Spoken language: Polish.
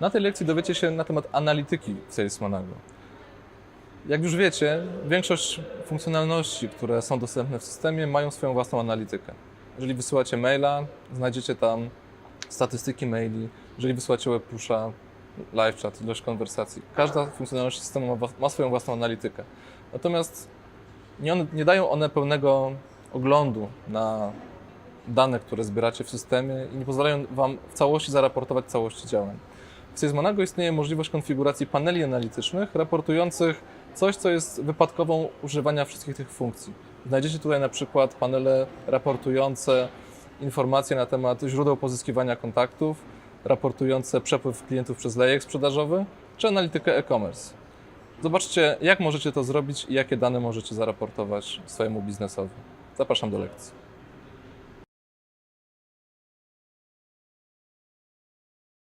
Na tej lekcji dowiecie się na temat analityki Salesmanago. Jak już wiecie, większość funkcjonalności, które są dostępne w systemie, mają swoją własną analitykę. Jeżeli wysyłacie maila, znajdziecie tam statystyki maili. Jeżeli wysyłacie web pusha, live chat, ilość konwersacji. Każda funkcjonalność systemu ma, ma swoją własną analitykę. Natomiast nie, one, nie dają one pełnego oglądu na dane, które zbieracie w systemie i nie pozwalają Wam w całości zaraportować całości działań. W Sysmonago istnieje możliwość konfiguracji paneli analitycznych raportujących coś, co jest wypadkową używania wszystkich tych funkcji. Znajdziecie tutaj na przykład panele raportujące informacje na temat źródeł pozyskiwania kontaktów, raportujące przepływ klientów przez lejek sprzedażowy, czy analitykę e-commerce. Zobaczcie, jak możecie to zrobić i jakie dane możecie zaraportować swojemu biznesowi. Zapraszam do lekcji.